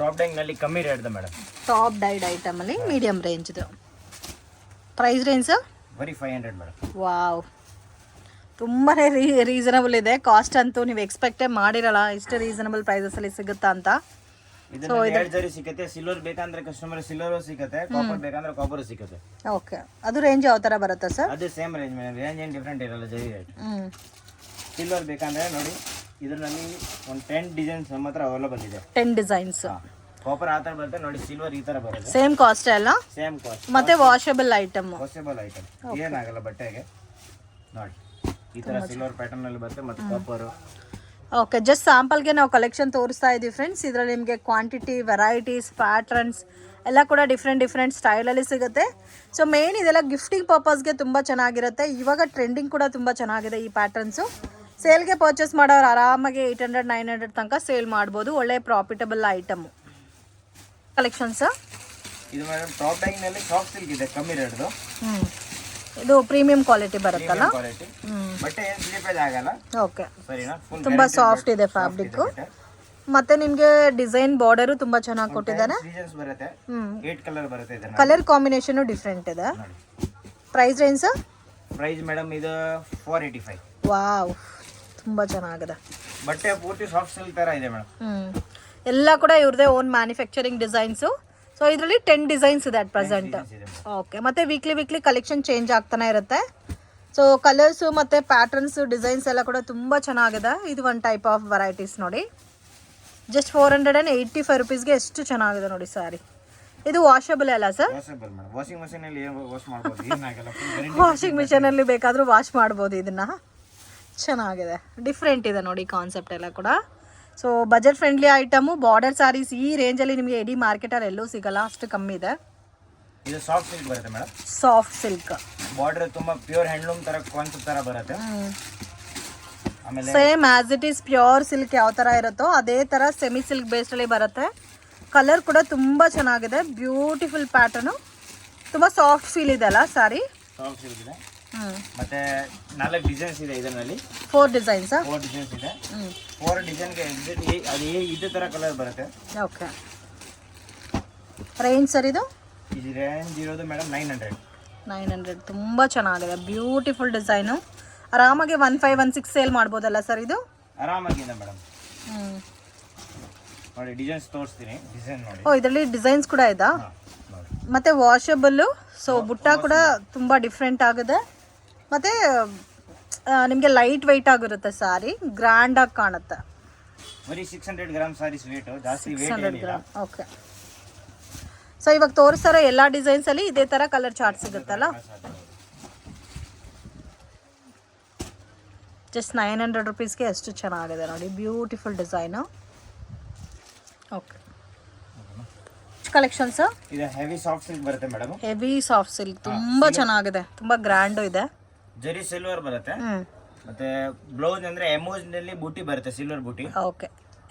S3: ಟಾಪ್ ಕಮ್ಮಿ ರೇಟ್ ಮೇಡಮ್
S1: ಟಾಪ್ ಡೈಡ್ ಐಟಮಲ್ಲಿ ಮೀಡಿಯಮ್ ರೇಂಜ್ದು ಪ್ರೈಸ್ ರೇಂಜ್
S3: ಬರೀ ಫೈವ್ ಹಂಡ್ರೆಡ್ ಮೇಡಮ್
S1: ವಾವ್ ತುಂಬಾ ರೀ ರೀಸನಬಲ್ ಇದೆ. ಕಾಸ್ಟ್ ಅಂತೂ ನೀವು ಎಕ್ಸ್ಪೆಕ್ಟೇ ಮಾಡಿರಲ್ಲ ಇಷ್ಟು ರೀಸನಬಲ್ ಪ್ರೈಸಸಲ್ಲಿ ಸಿಗುತ್ತಾ ಅಂತ.
S3: ಇದರಲ್ಲಿ ಎರಡು ಜರಿ ಸಿಗುತ್ತೆ. ಸಿಲ್ವರ್ ಬೇಕಂದ್ರೆ ಕಸ್ಟಮರ್ ಸಿಲ್ವರ್ ಸಿಗುತ್ತೆ ಕಾಪರ್ ಬೇಕಂದ್ರೆ ಕಾಪರ್ ಸಿಗುತ್ತೆ.
S1: ಓಕೆ ಅದು ರೇಂಜ್ ಯಾವ ಥರ ಬರುತ್ತೆ ಸರ್
S3: ಅದೇ ಸೇಮ್ ರೇಂಜ್ ಮೇಡಮ್ ರೇಂಜ್ ಏನು ಡಿಫ್ರೆಂಟ್ ಇರಲ್ಲ ಜರಿ ರೇಟ್
S1: ಹ್ಞೂ
S3: ಸಿಲ್ವರ್ ಬೇಕಂದ್ರೆ ನೋಡಿ ಇದರಲ್ಲಿ ಒಂದು ಟೆನ್ ಡಿಸೈನ್ಸ್ ನಮ್ಮ ಹತ್ರ ಅವೈಲಬಲ್ ಇದೆ.
S1: ಟೆನ್ ಡಿಸೈನ್ಸ್
S3: ಕಾಪರ್ ಆ ಥರ ಬರುತ್ತೆ ನೋಡಿ ಸಿಲ್ವರ್ ಈ ಥರ ಬರುತ್ತೆ.
S1: ಸೇಮ್ ಕಾಸ್ಟ್ ಅಲ್ಲ?
S3: ಸೇಮ್ ಕಾಸ್ಟ್
S1: ಮತ್ತೆ ವಾಷಬಲ್ ಐಟಮ್
S3: ವಾಷಬಲ್ ಐಟಮ್ ಏನಾಗಲ್ಲ ಬಟ್ಟೆಗೆ. ನೋಡಿ. ಈ ತರ ಸಿಲ್ವರ್ ಪ್ಯಾಟರ್ನ್ ಅಲ್ಲಿ ಬರುತ್ತೆ ಮತ್ತೆ ಕಾಪರ್
S1: ಓಕೆ ಜಸ್ಟ್ ಸ್ಯಾಂಪಲ್ಗೆ ನಾವು ಕಲೆಕ್ಷನ್ ತೋರಿಸ್ತಾ ಇದ್ದೀವಿ ಫ್ರೆಂಡ್ಸ್ ಇದರಲ್ಲಿ ನಿಮಗೆ ಕ್ವಾಂಟಿಟಿ ವೆರೈಟೀಸ್ ಪ್ಯಾಟ್ರನ್ಸ್ ಎಲ್ಲ ಕೂಡ ಡಿಫ್ರೆಂಟ್ ಡಿಫ್ರೆಂಟ್ ಸ್ಟೈಲಲ್ಲಿ ಸಿಗುತ್ತೆ. ಸೊ ಮೇನ್ ಇದೆಲ್ಲ ಗಿಫ್ಟಿಂಗ್ ಪರ್ಪಸ್ಗೆ ತುಂಬ ಚೆನ್ನಾಗಿರುತ್ತೆ. ಇವಾಗ ಟ್ರೆಂಡಿಂಗ್ ಕೂಡ ತುಂಬ ಚೆನ್ನಾಗಿದೆ ಈ ಪ್ಯಾಟರ್ನ್ಸು ಸೇಲ್ಗೆ ಪರ್ಚೇಸ್ ಮಾಡೋರು ಆರಾಮಾಗಿ ಏಯ್ಟ್ ಹಂಡ್ರೆಡ್ ನೈನ್ ಹಂಡ್ರೆಡ್ ತನಕ ಸೇಲ್ ಮಾಡ್ಬೋದು. ಒಳ್ಳೆ ಪ್ರಾಫಿಟಬಲ್ ಐಟಮು ಕಲೆಕ್ಷನ್ಸ್
S3: ಇದು ಮೇಡಮ್ ಟಾಪ್ನಲ್ಲಿ ಸಾಫ್ಟ್ ಸಿಲ್ಕ್ ಇದೆ ಕಮ್ಮಿ ರೇಟ್ದು
S1: ಹ್ಞೂ ಇದು ಪ್ರೀಮಿಯಂ ಕ್ವಾಲಿಟಿ ಬರುತ್ತಲ್ಲ?
S3: ತುಂಬಾ
S1: ಹ್ಞೂ
S3: ಬಟ್ಟೆ ಏನು ಸ್ಲಿಪೇಜ್ ಆಗಲ್ಲ.
S1: ಓಕೆ
S3: ಸರಿನಾ?
S1: ತುಂಬ ಸಾಫ್ಟ್ ಇದೆ ಫ್ಯಾಬ್ರಿಕ್ ಮತ್ತೆ ನಿಮಗೆ ಡಿಸೈನ್ ಬಾರ್ಡರ್ ತುಂಬಾ ಚೆನ್ನಾಗಿ ಕೊಟ್ಟಿದ್ದಾರೆ
S3: ಡಿಸೈನ್ಸ್ ಬರುತ್ತೆ. ಏಟ್ ಕಲರ್ ಬರುತ್ತೆ
S1: ಕಲರ್ ಕಾಂಬಿನೇಷನು ಡಿಫ್ರೆಂಟ್ ಇದೆ. ಪ್ರೈಸ್ ರೇಂಜ್
S3: ಪ್ರೈಸ್ ಮೇಡಮ್ ಇದು ಫೋರ್ ಏಯ್ಟಿ ಫೈವ್
S1: ವಾವ್ ತುಂಬಾ ಚೆನ್ನಾಗಿದೆ.
S3: ಬಟ್ಟೆ ಪೂರ್ತಿ ಸಾಫ್ಟ್ ಸಿಲ್ಕ್ ತರ ಇದೆ ಮೇಡಮ್
S1: ಎಲ್ಲ ಕೂಡ ಇವ್ರದೇ ಓನ್ ಮ್ಯಾನುಫ್ಯಾಕ್ಚರಿಂಗ್ ಡಿಸೈನ್ಸು ಸೊ ಇದರಲ್ಲಿ ಟೆನ್ ಡಿಸೈನ್ಸ್ ಇದೆ ಅಟ್ ಪ್ರೆಸೆಂಟ್ ಓಕೆ ಮತ್ತೆ. ವೀಕ್ಲಿ ವೀಕ್ಲಿ ಕಲೆಕ್ಷನ್ ಚೇಂಜ್ ಆಗ್ತಾನೆ ಇರುತ್ತೆ. ಸೊ ಕಲರ್ಸು ಮತ್ತು ಪ್ಯಾಟರ್ನ್ಸು ಡಿಸೈನ್ಸ್ ಎಲ್ಲ ಕೂಡ ತುಂಬ ಚೆನ್ನಾಗಿದೆ. ಇದು ಒನ್ ಟೈಪ್ ಆಫ್ ವೆರೈಟೀಸ್ ನೋಡಿ. Just four hundred and eighty five ರುಪೀಸ್ಗೆ ಎಷ್ಟು ಚೆನ್ನಾಗಿದೆ ನೋಡಿ ಸಾರಿ ಇದು ವಾಷಬಲ್ ಅಲ್ಲ ಸರ್
S3: ವಾಷಿಂಗ್
S1: ಮಿಷನಲ್ಲಿ ಬೇಕಾದರೂ ವಾಶ್ ಮಾಡ್ಬೋದು ಇದನ್ನು. ಚೆನ್ನಾಗಿದೆ. ಡಿಫ್ರೆಂಟ್ ಇದೆ ನೋಡಿ ಕಾನ್ಸೆಪ್ಟ್ ಎಲ್ಲ ಕೂಡ. So budget friendly item border sarees ಈ ರೇಂಜಲ್ಲಿ ನಿಮಗೆ ಇಡೀ ಮಾರ್ಕೆಟಲ್ಲಿ ಎಲ್ಲೂ ಸಿಗಲ್ಲ ಅಷ್ಟು ಕಮ್ಮಿ ಇದೆ.
S3: ಇದು ಸಾಫ್ಟ್ ಸಿಲ್ಕ್ ಬರುತ್ತೆ ಮೇಡಮ್
S1: ಸಾಫ್ಟ್ ಸಿಲ್ಕ್
S3: ಬಾರ್ಡರ್ ತುಂಬಾ ಪ್ಯೂರ್ ಹ್ಯಾಂಡ್ಲೂಮ್ ತರ ಕಾನ್ಸೆಪ್ಟ್ ತರ ಬರುತ್ತೆ. ಆಮೇಲೆ
S1: same as it is pure silk ಯಾವ ತರ ಇರುತ್ತೋ ಅದೇ ತರ ಸೆಮಿ ಸಿಲ್ಕ್ ಬೇಸ್ಡಲ್ಲಿ ಬರುತ್ತೆ. ಕಲರ್ ಕೂಡ ತುಂಬಾ ಚೆನ್ನಾಗಿದೆ ಬ್ಯೂಟಿಫುಲ್ ಪ್ಯಾಟರ್ನು ತುಂಬಾ ಸಾಫ್ಟ್ ಫೀಲ್ ಇದೆ ಅಲ್ಲ ಸಾರಿ
S3: ಸಾಫ್ಟ್ ಸಿಲ್ಕ್ ಇದೆ. ಮತ್ತೆ ನಾಲ್ಕು ಡಿಸೈನ್ಸ್ ಇದೆ ಇದರಲ್ಲಿ.
S1: ಫೋರ್ ಡಿಸೈನ್ಸ್
S3: ಫೋರ್ ಡಿಸೈನ್ಸ್ ಇದೆ. ಫೋರ್ ಡಿಸೈನ್ಗೆ ಅದು ಇದೇ ಥರ ಕಲರ್ ಬರುತ್ತೆ.
S1: ಓಕೆ ರೇಂಜ್ ಸರ್ ಇದು?
S3: ಇದು ರೇಂಜ್ ಇರೋದು madam nine hundred
S1: nine hundred ತುಂಬ ಚೆನ್ನಾಗಿದೆ. ಬ್ಯೂಟಿಫುಲ್ ಡಿಸೈನು ಆರಾಮಾಗಿ one five one six sale ಮಾಡ್ಬೋದಲ್ಲ ಸರ್ ಇದು?
S3: ಆರಾಮಾಗಿದೆ ಮೇಡಮ್
S1: ಹ್ಞೂ
S3: ನೋಡಿ ಡಿಸೈನ್ಸ್ ತೋರಿಸ್ತೀನಿ. ಡಿಸೈನ್ ನೋಡಿ.
S1: ಓ ಇದರಲ್ಲಿ ಡಿಸೈನ್ಸ್ ಕೂಡ ಇದೆ? ಮತ್ತು ವಾಷಬಲ್ಲು ಸೊ ಬುಟ್ಟ ಕೂಡ ತುಂಬ ಡಿಫ್ರೆಂಟ್ ಆಗಿದೆ. ಮತ್ತು ನಿಮಗೆ ಲೈಟ್ ವೆಯ್ಟ್ ಆಗಿರುತ್ತೆ ಸಾರಿ ಗ್ರ್ಯಾಂಡಾಗಿ ಕಾಣುತ್ತೆ.
S3: ಬರೀ six hundred gram saris weight ಜಾಸ್ತಿ weight
S1: hundred gram okay so ಇವಾಗ ತೋರಿಸ್ತಾರ ಎಲ್ಲ ಡಿಸೈನ್ಸಲ್ಲಿ ಇದೇ ಥರ ಕಲರ್ ಚಾರ್ಟ್ ಸಿಗುತ್ತಲ್ಲ? ಜಸ್ಟ್ ನೈನ್ ಹಂಡ್ರೆಡ್ ರುಪೀಸ್ಗೆ ಎಷ್ಟು ಚೆನ್ನಾಗಿದೆ ನೋಡಿ ಬ್ಯೂಟಿಫುಲ್ ಡಿಸೈನು ಓಕೆ ಕಲೆಕ್ಷನ್ಸ್
S3: ಇದು ಹೆವಿ ಸಾಫ್ಟ್ ಸಿಲ್ಕ್ ಬರುತ್ತೆ ಮೇಡಮ್
S1: ಹೆವಿ ಸಾಫ್ಟ್ ಸಿಲ್ಕ್ ತುಂಬ ಚೆನ್ನಾಗಿದೆ ತುಂಬ ಗ್ರ್ಯಾಂಡು ಇದೆ.
S3: ಜರಿ ಸಿಲ್ವರ್ ಬರುತ್ತೆ. ಮತ್ತೆ ಬ್ಲೌಸ್ ಅಂದ್ರೆ ಎಂಬೋಸ್ನಲ್ಲಿ ಬೂಟಿ ಬರುತ್ತೆ ಸಿಲ್ವರ್ ಬೂಟಿ
S1: ಓಕೆ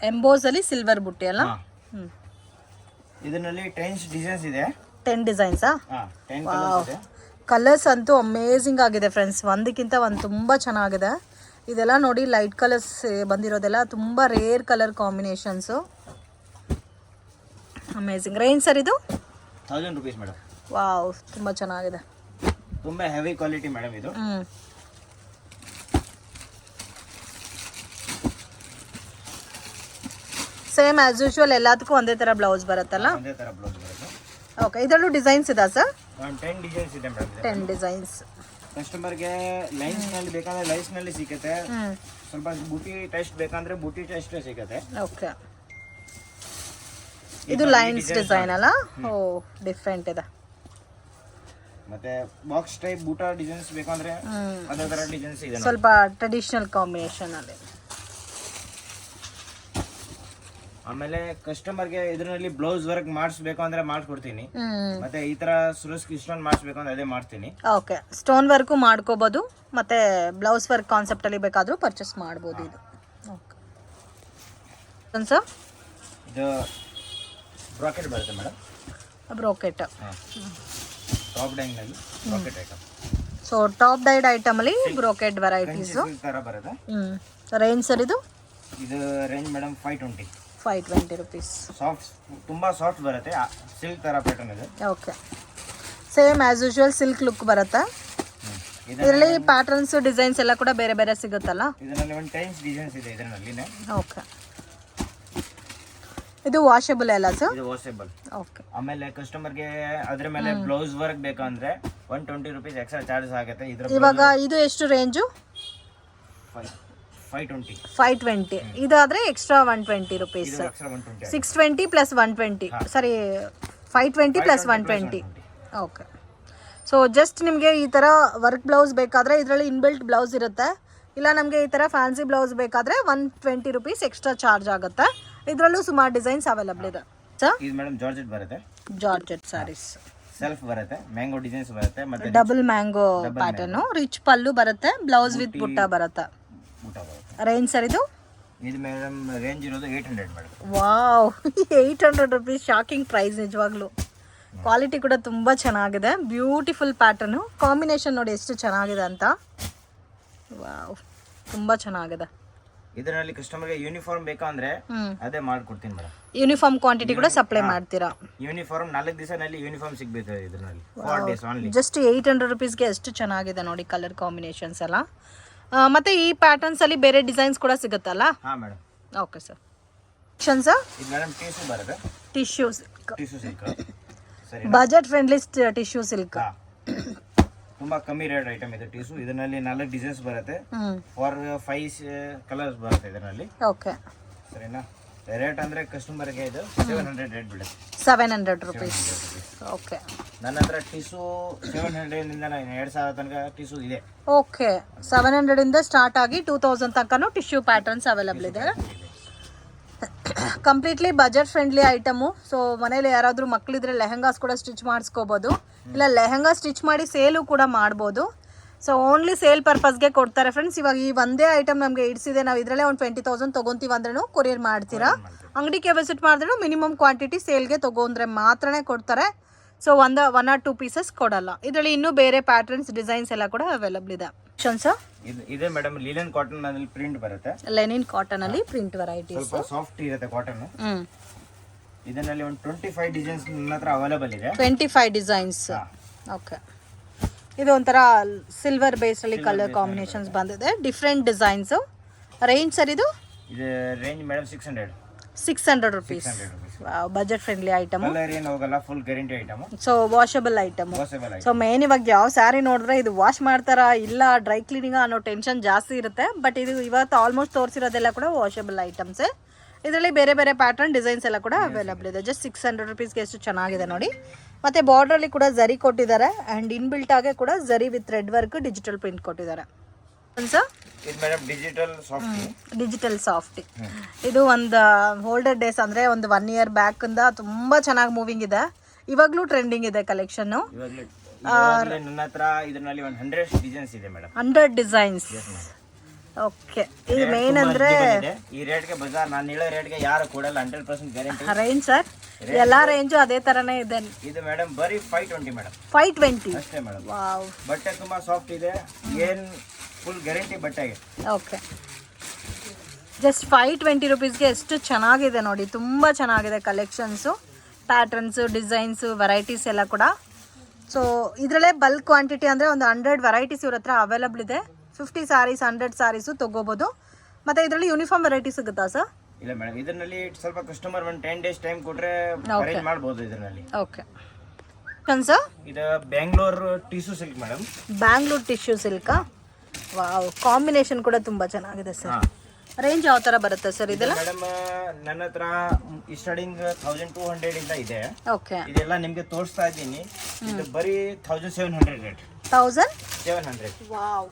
S1: ಎಂಬೋಸ್ ಅಲ್ಲಿ ಸಿಲ್ವರ್ ಬೂಟಿ ಅಲ್ಲ?
S3: ಇದರಲ್ಲಿ ಟೆನ್ಸ್ ಡಿಸೈನ್ಸ್ ಇದೆ.
S1: ಟೆನ್ ಡಿಸೈನ್ಸ್
S3: ಆ? ಟೆನ್ ಕಲರ್ಸ್ ಇದೆ.
S1: ಕಲರ್ಸ್ ಅಂತೂ ಅಮೇಝಿಂಗ್ ಆಗಿದೆ ಫ್ರೆಂಡ್ಸ್ ಒಂದಕ್ಕಿಂತ ಒಂದು ತುಂಬ ಚೆನ್ನಾಗಿದೆ. ಇದೆಲ್ಲ ನೋಡಿ ಲೈಟ್ ಕಲರ್ಸ್ ಬಂದಿರೋದೆಲ್ಲ ತುಂಬ rare colour combinations amazing range sir ಇದು?
S3: ತೌಸಂಡ್ ರುಪೀಸ್ ಮೇಡಮ್
S1: ವಾವ್ ತುಂಬ ಚೆನ್ನಾಗಿದೆ.
S3: ತುಂಬಾ ಹೆವಿ ಕ್ವಾಲಿಟಿ ಮೇಡಮ್ ಇದು.
S1: ಸೇಮ್ ಆಸ್ ಯೂಶ್ವಲ್ ಎಲ್ಲದಕ್ಕೂ ಒಂದೇ ತರ ಬ್ಲೌಸ್ ಬರುತ್ತಲ್ಲ?
S3: ಒಂದೇ ತರ ಬ್ಲೌಸ್ ಬರುತ್ತೆ.
S1: ಓಕೆ ಇದರಲ್ಲೂ ಡಿಸೈನ್ಸ್ ಇದೆ ಸರ್
S3: ಟೆನ್ ಡಿಸೈನ್ಸ್ ಇದೆ ಮೇಡಮ್
S1: ಟೆನ್ ಡಿಸೈನ್ಸ್
S3: ಕಸ್ಟಮರ್ಗೆ ಲೈನ್ಸ್ನಲ್ಲಿ ಬೇಕಂದ್ರೆ ಲೈನ್ಸ್ನಲ್ಲಿ ಸಿಗುತ್ತೆ. ಸ್ವಲ್ಪ ಬೂಟಿ ಟೆಸ್ಟ್ ಬೇಕಂದ್ರೆ ಬೂಟಿ ಟೆಸ್ಟ್ ಸಿಗುತ್ತೆ.
S1: ಓಕೆ ಇದು ಲೈನ್ಸ್ ಡಿಸೈನ್ ಅಲ್ಲ? ಓ ಡಿಫ್ರೆಂಟ್ ಇದೆ.
S3: ಮತ್ತೆ ಬಾಕ್ಸ್ ಟೈಪ್ ಬೂಟ ಡಿಸೈನ್ಸ್ ಬೇಕಂದ್ರೆ. ಅದೇ ತರ ಡಿಸೈನ್ಸ್ ಇದೆ
S1: ಸ್ವಲ್ಪ ಟ್ರೆಡಿಷನಲ್ ಕಾಂಬಿನೇಷನ್ ಅಲ್ಲಿ.
S3: ಆಮೇಲೆ ಕಸ್ಟಮರ್ಗೆ ಇದರಲ್ಲಿ ಬ್ಲೌಸ್ ವರ್ಕ್ ಮಾಡಿಸ್ಬೇಕು ಅಂದ್ರೆ ಮಾಡಿಸ್ಕೊಡ್ತೀನಿ. ಮತ್ತೆ ಈ ತರ ಸುರಸ್ಕ್ ಇಷ್ಟೊಂದು ಮಾಡಿಸ್ಬೇಕು ಅಂದ್ರೆ ಅದೇ ಮಾಡ್ತೀನಿ.
S1: ಓಕೆ ಸ್ಟೋನ್ ವರ್ಕು ಮಾಡ್ಕೋಬಹುದು ಮತ್ತೆ ಬ್ಲೌಸ್ ವರ್ಕ್ ಕಾನ್ಸೆಪ್ಟ್ ಅಲ್ಲಿ ಬೇಕಾದ್ರೂ ಪರ್ಚೇಸ್ ಮಾಡಬಹುದು ಇದು. ಓಕೆ ಸರ್
S3: ಇದು ಬ್ರಾಕೆಟ್ ಬರುತ್ತೆ madam
S1: brocade
S3: top ಡೈಂಗ್ನಲ್ಲಿ brocade item
S1: so top dyed ಐಟಮಲ್ಲಿ brocade varieties
S3: ತರ ಬರುತ್ತೆ.
S1: ಹ್ಮ್. ರೇಂಜ್ ಸರ್ ಇದು?
S3: ಇದು range madam five twenty
S1: five twenty rupees
S3: soft ತುಂಬಾ ಸಾಫ್ಟ್ ಬರುತ್ತೆ. ಸಿಲ್ಕ್ ತರ ಪ್ಯಾಟರ್ನ್ ಇದೆ.
S1: Okay same as usual silk look ಬರುತ್ತಾ? ಇದರಲ್ಲಿ ಪ್ಯಾಟರ್ನ್ಸ್ ಡಿಸೈನ್ಸ್ ಎಲ್ಲ ಕೂಡ ಬೇರೆ ಬೇರೆ ಸಿಗುತ್ತಲ್ಲ?
S3: ಇದರಲ್ಲಿ ಒಂದು ಟೈಮ್ಸ್ ಡಿಸೈನ್ಸ್ ಇದೆ ಇದರಲ್ಲಿನೇ
S1: ಓಕೆ ಇದು ವಾಷೇಬಲ್ ಅಲ್ಲ ಸರ್
S3: ಇದು ವಾಷೇಬಲ್
S1: ಓಕೆ
S3: ಆಮೇಲೆ ಕಸ್ಟಮರ್ಗೆ ಅದ್ರ ಮೇಲೆ ಬ್ಲೌಸ್ ವರ್ಕ್ ಬೇಕಂದ್ರೆ one twenty rupees extra charge ಆಗುತ್ತೆ. ಇದರ
S1: ಇವಾಗ ಇದು ಎಷ್ಟು range
S3: five twenty
S1: five twenty ಇದಾದರೆ extra one twenty rupees six twenty plus one twenty sorry five twenty plus one twenty okay so just ನಿಮಗೆ ಈ ಥರ ವರ್ಕ್ ಬ್ಲೌಸ್ ಬೇಕಾದರೆ ಇದರಲ್ಲಿ ಇನ್ಬಿಲ್ಟ್ ಬ್ಲೌಸ್ ಇರುತ್ತೆ. ಇಲ್ಲ ನಮಗೆ ಈ ಥರ ಫ್ಯಾನ್ಸಿ ಬ್ಲೌಸ್ ಬೇಕಾದರೆ one twenty rupees extra charge ಆಗುತ್ತೆ. ಇದರಲ್ಲೂ ಸುಮಾರು ಡಿಸೈನ್ಸ್ ಅವೈಲಬಲ್ ಇದೆ.
S3: ಇದು ಮೇಡಮ್ ಜಾರ್ಜೆಟ್ ಬರುತ್ತೆ.
S1: ಜಾರ್ಜೆಟ್ ಸ್ಯಾರೀಸ್
S3: ಸೆಲ್ಫ್ ಬರುತ್ತೆ ಮ್ಯಾಂಗೋ ಡಿಸೈನ್ಸ್ ಬರುತ್ತೆ ಮತ್ತೆ
S1: double mango pattern rich pallu ಬರುತ್ತೆ ಬ್ಲೌಸ್ ವಿತ್ ಬುಟ್ಟ ಬರುತ್ತೆ. ರೇಂಜ್ ಸರ್ ಇದು
S3: ಇದು ಮೇಡಮ್ ರೇಂಜ್ ಇರೋದು eight hundred madam.
S1: Wow eight hundred rupees shocking price ನಿಜವಾಗ್ಲೂ. ಕ್ವಾಲಿಟಿ ಕೂಡ ತುಂಬ ಚೆನ್ನಾಗಿದೆ ಬ್ಯೂಟಿಫುಲ್ ಪ್ಯಾಟರ್ನು ಕಾಂಬಿನೇಷನ್ ನೋಡಿ ಎಷ್ಟು ಚೆನ್ನಾಗಿದೆ ಅಂತ. ವಾವ್ ತುಂಬ ಚೆನ್ನಾಗಿದೆ.
S3: ಇದರಲ್ಲಿ ಕಸ್ಟಮರ್ಗೆ ಯೂನಿಫಾರ್ಮ್ ಬೇಕಾ
S1: ಅಂದ್ರೆ
S3: ಅದೇ ಮಾಡ್ಕೊಡ್ತೀನಿ ಮೇಡಮ್
S1: ಯೂನಿಫಾರ್ಮ್ ಕ್ವಾಂಟಿಟಿ ಕೂಡ ಸಪ್ಲೈ ಮಾಡ್ತೀರಾ?
S3: ಯೂನಿಫಾರ್ಮ್ ನಾಲ್ಕು ದಿವಸನಲ್ಲಿ ಯೂನಿಫಾರ್ಮ್ ಸಿಗ್ಬೇಕು ಇದರಲ್ಲಿ. Four days only
S1: just eight hundred ರುಪೀಸ್ಗೆ ಎಷ್ಟು ಚೆನ್ನಾಗಿದೆ ನೋಡಿ ಕಲರ್ ಕಾಂಬಿನೇಷನ್ಸ್ ಎಲ್ಲ. ಮತ್ತೆ ಈ ಪ್ಯಾಟರ್ನ್ಸ್ ಅಲ್ಲಿ ಬೇರೆ ಡಿಸೈನ್ಸ್ ಕೂಡ ಸಿಗುತ್ತಲ್ಲ?
S3: ಹಾ ಮೇಡಮ್
S1: ಓಕೆ ಸರ್ ಸರ್
S3: ಇದು ಮೇಡಮ್ ಟಿಶ್ಯೂ ಬರುತ್ತೆ.
S1: Tissue
S3: tissue silk
S1: budget friendly tissue silk
S3: ತುಂಬಾ ಕಮ್ಮಿ ರೇಟ್ ಐಟಮ್ ಇದೆ ಟೀಸು ಇದರಲ್ಲಿ ನಾಲ್ಕು ಡಿಸೈನ್ಸ್ ಬರುತ್ತೆ. ಫಾರ್ ಫೈವ್ ಕಲರ್ಸ್ ಬರುತ್ತೆ ಇದರಲ್ಲಿ.
S1: ಓಕೆ
S3: ಸರಿನಾ? ರೇಟ್ ಅಂದ್ರೆ ಕಸ್ಟಮರ್ಗೆ ಇದು ಸೆವೆನ್ ಹಂಡ್ರೆಡ್ ರೇಟ್ ಬಿಡುತ್ತೆ.
S1: ಸೆವೆನ್ ಹಂಡ್ರೆಡ್ ರುಪೀಸ್ ಓಕೆ
S3: ನನ್ನ ಹತ್ರ ಟೀಸು ಸೆವೆನ್ ಹಂಡ್ರೆಡ್ನಿಂದ ಎರಡು ಸಾವಿರ ತನಕ ಟೀಸು ಇದೆ.
S1: ಓಕೆ ಸೆವೆನ್ ಹಂಡ್ರೆಡಿಂದ ಸ್ಟಾರ್ಟ್ ಆಗಿ ಟೂ ತೌಸಂಡ್ ತನಕನೂ ಟಿಶ್ಯೂ ಪ್ಯಾಟರ್ನ್ಸ್ ಅವೈಲಬಲ್ ಇದೆ. Completely budget friendly item so ಮನೇಲಿ ಯಾರಾದರೂ ಮಕ್ಕಳಿದ್ರೆ ಲೆಹಂಗಾಸ್ ಕೂಡ ಸ್ಟಿಚ್ ಮಾಡಿಸ್ಕೋಬೋದು. ಇಲ್ಲ ಲೆಹಂಗಾ ಸ್ಟಿಚ್ ಮಾಡಿ ಸೇಲು ಕೂಡ ಮಾಡ್ಬೋದು. ಸೊ ಓನ್ಲಿ ಸೇಲ್ ಪರ್ಪಸ್ಗೆ ಕೊಡ್ತಾರೆ ಫ್ರೆಂಡ್ಸ್ ಇವಾಗ ಈ ಒಂದೇ ಐಟಮ್ ನಮಗೆ ಇಡಿಸಿದೆ ನಾವು ಇದರಲ್ಲೇ ಒಂದು ಟ್ವೆಂಟಿ ತೌಸಂಡ್ ತೊಗೊತೀವಿ ಅಂದ್ರೂ ಕೊರಿಯರ್ ಮಾಡ್ತೀರಾ? ಅಂಗಡಿಗೆ ವಿಸಿಟ್ ಮಾಡಿದ್ರು ಮಿನಿಮಮ್ ಕ್ವಾಂಟಿಟಿ ಸೇಲ್ಗೆ ತೊಗೊಂಡ್ರೆ ಮಾತ್ರನೇ ಕೊಡ್ತಾರೆ. ಸೊ ಒಂದು ಒನ್ ಆರ್ ಟೂ ಪೀಸಸ್ ಕೊಡಲ್ಲ. ಇದರಲ್ಲಿ ಇನ್ನೂ ಬೇರೆ ಪ್ಯಾಟರ್ನ್ಸ್ ಡಿಸೈನ್ಸ್ ಎಲ್ಲ ಕೂಡ ಅವೈಲಬಲ್ ಇದೆ. ಸರ್
S3: ಇದೆ ಮೇಡಮ್ ಲೀಲನ್ ಕಾಟನ್ ಅಲ್ಲಿ ಪ್ರಿಂಟ್ ಬರುತ್ತೆ.
S1: ಲೆನಿನ್ ಕಾಟನ್ ಅಲ್ಲಿ ಪ್ರಿಂಟ್ ವೆರೈಟೀಸ್
S3: ಸ್ವಲ್ಪ ಸಾಫ್ಟ್ ಇರುತ್ತೆ ಕಾಟನ್ ಇದರಲ್ಲಿ ಒಂದು ಟ್ವೆಂಟಿ ಫೈವ್ ಡಿಸೈನ್ಸ್ ನನ್ನ ಹತ್ರ ಅವೈಲೇಬಲ್ ಇದೆ.
S1: ಟ್ವೆಂಟಿ ಫೈವ್ ಡಿಸೈನ್ಸ್ ಓಕೆ ಇದು ಒಂಥರ ಸಿಲ್ವರ್ ಬೇಸ್ ಅಲ್ಲಿ ಕಲರ್ ಕಾಂಬಿನೇಷನ್ಸ್ ಬಂದಿದೆ. ಡಿಫ್ರೆಂಟ್ ಡಿಸೈನ್ಸ್ ರೇಂಜ್ ಸರ್ ಇದು?
S3: ಇದು range madam six hundred
S1: six hundred rupees budget friendly item
S3: full guarantee item
S1: so washable item so main ಇವಾಗ ಯಾವ ಸ್ಯಾರಿ ನೋಡಿದ್ರೆ ಇದು ವಾಶ್ ಮಾಡ್ತಾರಾ ಇಲ್ಲ ಡ್ರೈ ಕ್ಲೀನಿಂಗ್ ಅನ್ನೋ ಟೆನ್ಷನ್ ಜಾಸ್ತಿ ಇರುತ್ತೆ. ಬಟ್ ಇದು ಇವತ್ತು ಆಲ್ಮೋಸ್ಟ್ ತೋರಿಸಿರೋದೆಲ್ಲ ಕೂಡ ವಾಷಬಲ್ ಐಟಮ್ಸ್ ಇದರಲ್ಲಿ ಬೇರೆ ಬೇರೆ ಪ್ಯಾಟರ್ನ್ ಡಿಸೈನ್ಸ್ ಎಲ್ಲ ಕೂಡ ಅವೈಲಬಲ್ ಇದೆ. ಜಸ್ಟ್ ಸಿಕ್ಸ್ ಹಂಡ್ರೆಡ್ ರುಪೀಸ್ಗೆ ಎಷ್ಟು ಚೆನ್ನಾಗಿದೆ ನೋಡಿ. ಮತ್ತೆ ಬಾರ್ಡ್ರಲ್ಲಿ ಅಲ್ಲಿ ಕೂಡ ಜರಿ ಕೊಟ್ಟಿದ್ದಾರೆ. ಅಂಡ್ ಇನ್ಬಿಲ್ಟ್ ಆಗಿ ಕೂಡ zari with red work digital print ಕೊಟ್ಟಿದ್ದಾರೆ. ಸರ್
S3: ಇದು madam digital soft.
S1: Digital soft. ಇದು ಒಂದು ಹೋಲ್ಡರ್ ಡೇಸ್ ಅಂದರೆ ಒಂದು ಒನ್ ಇಯರ್ ಬ್ಯಾಕಿಂದ ತುಂಬ ಚೆನ್ನಾಗಿ ಮೂವಿಂಗ್ ಇದೆ. ಇವಾಗಲೂ ಟ್ರೆಂಡಿಂಗ್ ಇದೆ ಕಲೆಕ್ಷನ್ನು
S3: ನನ್ನ ಹತ್ರ ಇದರಲ್ಲಿ ಒಂದು ಹಂಡ್ರೆಡ್ ಡಿಸೈನ್ಸ್ ಇದೆ ಮೇಡಮ್.
S1: ಹಂಡ್ರೆಡ್ ಡಿಸೈನ್ಸ್ ಓಕೆ ಇದು ಮೇನ್ ಅಂದ್ರೆ
S3: ಈ ರೇಟ್ಗೆ ಬಜಾರ್ ನಾನು ಹೇಳೋ ರೇಟ್ಗೆ ಯಾರು ಕೊಡಲ್ಲ hundred percent guarantee
S1: range sir ಎಲ್ಲಾ ರೇಂಜು ಅದೇ ಥರನೇ ಇದೆ.
S3: ಇದು ಮೇಡಮ್ ಬರೀ five twenty madam.
S1: Five twenty
S3: ಅಷ್ಟೇ ಮೇಡಮ್.
S1: ವಾವ್
S3: ಬಟ್ಟೆ ತುಂಬಾ ಸಾಫ್ಟ್ ಇದೆ. ಏನ್ ಫುಲ್ ಗ್ಯಾರಂಟಿ ಬಟ್ಟೆಗೆ
S1: ಓಕೆ ಜಸ್ಟ್ ಫೈವ್ ಟ್ವೆಂಟಿ ರುಪೀಸ್ಗೆ ಎಷ್ಟು ಚೆನ್ನಾಗಿದೆ ನೋಡಿ ತುಂಬ ಚೆನ್ನಾಗಿದೆ ಕಲೆಕ್ಷನ್ಸು ಪ್ಯಾಟ್ರನ್ಸು ಡಿಸೈನ್ಸು ವೆರೈಟೀಸ್ ಎಲ್ಲ ಕೂಡ. ಸೊ ಇದರಲ್ಲೇ ಬಲ್ಕ್ ಕ್ವಾಂಟಿಟಿ ಅಂದರೆ ಒಂದು ಹಂಡ್ರೆಡ್ ವೆರೈಟೀಸ್ ಇವ್ರ ಹತ್ರ ಅವೈಲಬಲ್ ಇದೆ. ಫಿಫ್ಟಿ ಸ್ಯಾರೀಸ್ ಹಂಡ್ರೆಡ್ ಸ್ಯಾರೀಸು ತೊಗೋಬೋದು. ಮತ್ತು ಇದರಲ್ಲಿ ಯೂನಿಫಾರ್ಮ್ ವೆರೈಟಿ ಸಿಗುತ್ತಾ ಸರ್
S3: ಇಲ್ಲ ಮೇಡಮ್ ಇದರಲ್ಲಿ ಸ್ವಲ್ಪ ಕಸ್ಟಮರ್ ಒಂದು ಟೆನ್ ಡೇಸ್ ಟೈಮ್ ಕೊಟ್ಟರೆ ಅರೇಂಜ್ ಮಾಡ್ಬೋದು ಇದರಲ್ಲಿ.
S1: ಓಕೆ ಸರ್
S3: ಇದು Bangalore tissue silk madam
S1: Bangalore tissue ಸಿಲ್ಕಾ wow combination ಕೂಡ ತುಂಬಾ ಚೆನ್ನಾಗಿದೆ ಸರ್. ರೇಂಜ್ ಯಾವ ತರ ಬರುತ್ತೆ ಸರ್ ಇದೆಲ್ಲ?
S3: ಮೇಡಮ್ ನನ್ನ ಹತ್ರ ಸ್ಟಾರ್ಟಿಂಗ್ ಥೌಸಂಡ್ ಟೂ ಹಂಡ್ರೆಡ್ ಇಂದ ಇದೆ.
S1: ಓಕೆ.
S3: ಇದೆಲ್ಲ ನಿಮ್ಗೆ ತೋರಿಸ್ತಾ ಇದ್ದೀನಿ. ಇದು ಬರೀ thousand seven hundred rate
S1: thousand
S3: seven hundred
S1: wow.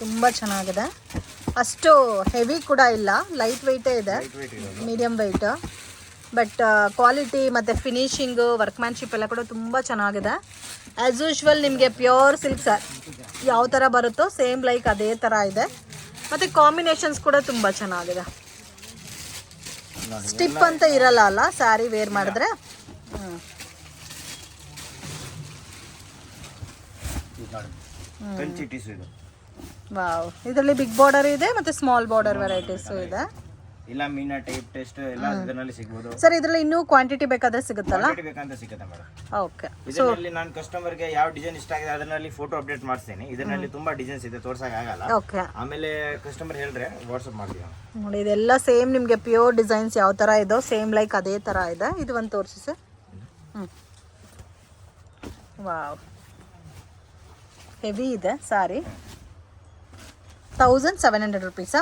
S1: ತುಂಬ ಚೆನ್ನಾಗಿದೆ. ಅಷ್ಟು ಹೆವಿ ಕೂಡ ಇಲ್ಲ ಲೈಟ್ ವೆಯ್ಟೇ ಇದೆ. ಮೀಡಿಯಂ ವೆಯ್ಟ್ ಬಟ್ ಕ್ವಾಲಿಟಿ ಮತ್ತು ಫಿನಿಶಿಂಗು ವರ್ಕ್ಮ್ಯಾನ್ಶಿಪ್ ಎಲ್ಲ ಕೂಡ ತುಂಬ ಚೆನ್ನಾಗಿದೆ. ಆ್ಯಸ್ ಯೂಶ್ವಲ್ ನಿಮಗೆ ಪ್ಯೂರ್ ಸಿಲ್ಕ್ ಸರ್ ಯಾವ ಥರ ಬರುತ್ತೋ ಸೇಮ್ ಲೈಕ್ ಅದೇ ಥರ ಇದೆ. ಮತ್ತು ಕಾಂಬಿನೇಷನ್ಸ್ ಕೂಡ ತುಂಬ ಚೆನ್ನಾಗಿದೆ. ಸ್ಟಿಪ್ ಅಂತ ಇರಲ್ಲ ಅಲ್ಲ ಸ್ಯಾರಿ ವೇರ್ ಮಾಡಿದ್ರೆ? ವಾವ್ ಇದರಲ್ಲಿ ಬಿಗ್ ಬಾರ್ಡರ್ ಇದೆ ಮತ್ತೆ ಸ್ಮಾಲ್ ಬಾರ್ಡರ್ ವೆರೈಟೀಸು ಇದೆ.
S3: ಇಲ್ಲ ಮೀನಾ ಟೈಪ್ ಟೆಸ್ಟ್ ಎಲ್ಲ ಇದರಲ್ಲಿ ಸಿಗ್ಬೋದು.
S1: ಸರ್ ಇದರಲ್ಲಿ ಇನ್ನೂ ಕ್ವಾಂಟಿಟಿ ಬೇಕಾದ್ರೆ ಸಿಗುತ್ತಲ್ಲ?
S3: ಕ್ವಾಂಟಿಟಿ ಬೇಕಂತ ಸಿಗುತ್ತೆ ಮೇಡಮ್
S1: ಓಕೆ
S3: ಇದರಲ್ಲಿ ನಾನು ಕಸ್ಟಮರ್ಗೆ ಯಾವ ಡಿಸೈನ್ ಇಷ್ಟ ಆಗಿದೆ ಅದರಲ್ಲಿ ಫೋಟೋ ಅಪ್ಡೇಟ್ ಮಾಡ್ತೀನಿ. ಇದರಲ್ಲಿ ತುಂಬಾ ಡಿಸೈನ್ಸ್ ಇದೆ ತೋರ್ಸಕ್ ಆಗಲ್ಲ.
S1: ಓಕೆ
S3: ಆಮೇಲೆ ಕಸ್ಟಮರ್ ಹೇಳಿದ್ರೆ ವಾಟ್ಸಪ್ ಮಾಡ್ತೀವಿ
S1: ನೋಡಿ ಇದೆಲ್ಲ ಸೇಮ್ ನಿಮಗೆ ಪ್ಯೂರ್ ಡಿಸೈನ್ಸ್ ಯಾವ ತರ ಇದೋ ಸೇಮ್ ಲೈಕ್ ಅದೇ ತರ ಇದೆ. ಇದು ಒಂದು ತೋರಿಸಿ ಸರ್. ವಾವ್ ಹೆವಿ ಇದೆ ಸಾರಿ. ತೌಸಂಡ್ ಸೆವೆನ್ ಹಂಡ್ರೆಡ್ ರುಪೀಸಾ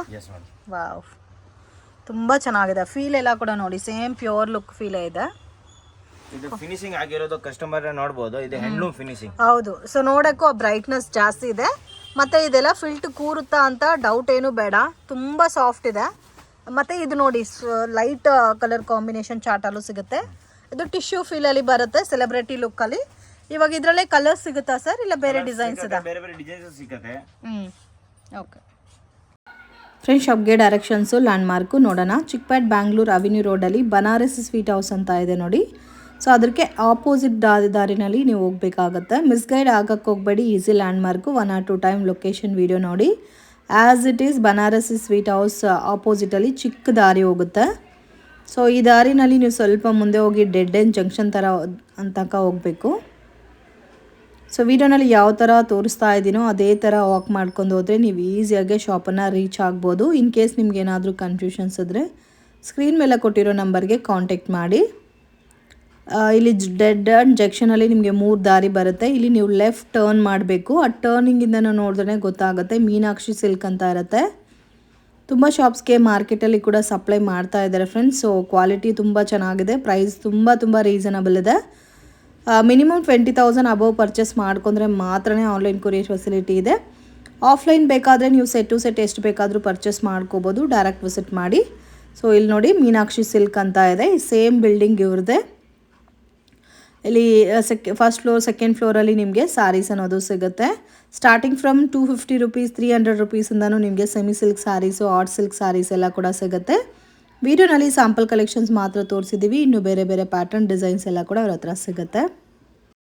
S1: ವಾವ್ ತುಂಬ ಚೆನ್ನಾಗಿದೆ. ಫೀಲ್ ಎಲ್ಲ ಕೂಡ ನೋಡಿ ಸೇಮ್ ಪ್ಯೂರ್ ಲುಕ್ ಫೀಲೇ ಇದೆ.
S3: ಇದು ಫಿನಿಶಿಂಗ್ ಆಗಿರೋದು ಕಸ್ಟಮರ್ ನೋಡಬಹುದು ಇದು ಹ್ಯಾಂಡ್ಲೂಮ್ ಫಿನಿಶಿಂಗ್
S1: ಹೌದು. ಸೊ ನೋಡೋಕ್ಕೂ ಬ್ರೈಟ್ನೆಸ್ ಜಾಸ್ತಿ ಇದೆ. ಮತ್ತೆ ಇದೆಲ್ಲ ಫಿಲ್ಟ್ ಕೂರುತ್ತಾ ಅಂತ ಡೌಟ್ ಏನು ಬೇಡ. ತುಂಬ ಸಾಫ್ಟ್ ಇದೆ. ಮತ್ತೆ ಇದು ನೋಡಿ ಲೈಟ್ ಕಲರ್ ಕಾಂಬಿನೇಷನ್ ಚಾರ್ಟಲ್ಲೂ ಸಿಗುತ್ತೆ. ಇದು ಟಿಶ್ಯೂ ಫೀಲಲ್ಲಿ ಬರುತ್ತೆ ಸೆಲೆಬ್ರಿಟಿ ಲುಕ್ಕಲ್ಲಿ ಇವಾಗ ಇದರಲ್ಲೇ ಕಲರ್ ಸಿಗುತ್ತಾ ಸರ್ ಇಲ್ಲ ಬೇರೆ ಡಿಸೈನ್ಸ್ ಇದೆ?
S3: ಬೇರೆ ಬೇರೆ ಡಿಸೈನ್ಸ್ ಸಿಗುತ್ತೆ.
S1: ಹ್ಞೂ ಓಕೆ
S4: ಫ್ರೆಂಡ್ಸ್ ಶಾಪ್ಗೆ ಡೈರೆಕ್ಷನ್ಸು, ಲ್ಯಾಂಡ್ಮಾರ್ಕು ನೋಡೋಣ. ಚಿಕ್ಪೇಟ್ ಬ್ಯಾಂಗ್ಳೂರ್ ಅವೆನ್ಯೂ ರೋಡಲ್ಲಿ ಬನಾರಸ್ ಸ್ವೀಟ್ ಹೌಸ್ ಅಂತ ಇದೆ ನೋಡಿ. ಸೊ ಅದಕ್ಕೆ ಆಪೋಸಿಟ್ ದಾರಿ ದಾರಿನಲ್ಲಿ ನೀವು ಹೋಗಬೇಕಾಗತ್ತೆ. ಮಿಸ್ಗೈಡ್ ಆಗಕ್ಕೆ ಹೋಗಬೇಡಿ, easy landmark one or two time location video ನೋಡಿ. As it is Banaras sweet house ಆಪೋಸಿಟಲ್ಲಿ ಚಿಕ್ಕ ದಾರಿ ಹೋಗುತ್ತೆ. ಸೊ ಈ ದಾರಿನಲ್ಲಿ ನೀವು ಸ್ವಲ್ಪ ಮುಂದೆ ಹೋಗಿ ಡೆಡ್ ಎಂಡ್ ಜಂಕ್ಷನ್ ಥರ ಅಂತಕ ಹೋಗಬೇಕು. ಸೊ ವಿಡಿಯೋನಲ್ಲಿ ಯಾವ ಥರ ತೋರಿಸ್ತಾ ಇದ್ದೀನೋ ಅದೇ ಥರ ವಾಕ್ ಮಾಡ್ಕೊಂಡು ಹೋದರೆ ನೀವು ಈಸಿಯಾಗಿ ಶಾಪನ್ನು ರೀಚ್ ಆಗ್ಬೋದು. ಇನ್ ಕೇಸ್ ನಿಮ್ಗೆ ಏನಾದರೂ ಕನ್ಫ್ಯೂಷನ್ಸ್ ಇದ್ದರೆ ಸ್ಕ್ರೀನ್ ಮೇಲೆ ಕೊಟ್ಟಿರೋ ನಂಬರ್ಗೆ ಕಾಂಟ್ಯಾಕ್ಟ್ ಮಾಡಿ. ಇಲ್ಲಿ ಡೆಡ್ ಅಂಡ್ ಜಂಕ್ಷನಲ್ಲಿ ನಿಮಗೆ ಮೂರು ದಾರಿ ಬರುತ್ತೆ. ಇಲ್ಲಿ ನೀವು ಲೆಫ್ಟ್ ಟರ್ನ್ ಮಾಡಬೇಕು. ಆ ಟರ್ನಿಂಗಿಂದ ನೋಡಿದ್ರೆ ಗೊತ್ತಾಗುತ್ತೆ. ಮೀನಾಕ್ಷಿ ಸಿಲ್ಕ್ ಅಂತ ಇರುತ್ತೆ. ತುಂಬ ಶಾಪ್ಸ್ಗೆ ಮಾರ್ಕೆಟಲ್ಲಿ ಕೂಡ ಸಪ್ಲೈ ಮಾಡ್ತಾ ಇದ್ದಾರೆ ಫ್ರೆಂಡ್ಸ್ ಸೊ ಕ್ವಾಲಿಟಿ ತುಂಬ ಚೆನ್ನಾಗಿದೆ. ಪ್ರೈಸ್ ತುಂಬ ತುಂಬ ರೀಸನಬಲ್ ಇದೆ. Minimum twenty thousand above purchase ಮಾಡ್ಕೊಂಡ್ರೆ ಮಾತ್ರನೇ ಆನ್ಲೈನ್ ಕೊರಿಯರ್ ಫೆಸಿಲಿಟಿ ಇದೆ. ಆಫ್ಲೈನ್ ಬೇಕಾದರೆ ನೀವು ಸೆಟ್ ಟು ಸೆಟ್ ಎಷ್ಟು ಬೇಕಾದರೂ ಪರ್ಚೇಸ್ ಮಾಡ್ಕೋಬೋದು ಡೈರೆಕ್ಟ್ ವಿಸಿಟ್ ಮಾಡಿ. ಸೊ ಇಲ್ಲಿ ನೋಡಿ ಮೀನಾಕ್ಷಿ ಸಿಲ್ಕ್ ಅಂತ ಇದೆ. ಸೇಮ್ ಬಿಲ್ಡಿಂಗ್ ಇವ್ರದ್ದೇ.
S1: ಇಲ್ಲಿ ಸೆಕ್ ಫಸ್ಟ್ ಫ್ಲೋರ್ ಸೆಕೆಂಡ್ ಫ್ಲೋರಲ್ಲಿ ನಿಮಗೆ ಸ್ಯಾರೀಸ್ ಅನ್ನೋದು ಸಿಗುತ್ತೆ. Starting from two fifty rupees three hundred ರುಪೀಸಿಂದನೂ ನಿಮಗೆ semi silk saris art silk saris ಎಲ್ಲ ಕೂಡ ಸಿಗುತ್ತೆ. ವಿಡಿಯೋನಲ್ಲಿ ಸ್ಯಾಂಪಲ್ ಕಲೆಕ್ಷನ್ಸ್ ಮಾತ್ರ ತೋರಿಸಿದ್ದೀವಿ ಇನ್ನು ಬೇರೆ ಬೇರೆ ಪ್ಯಾಟರ್ನ್ ಡಿಸೈನ್ಸ್ ಎಲ್ಲ ಕೂಡ ಅವ್ರ ಹತ್ರ ಸಿಗುತ್ತೆ.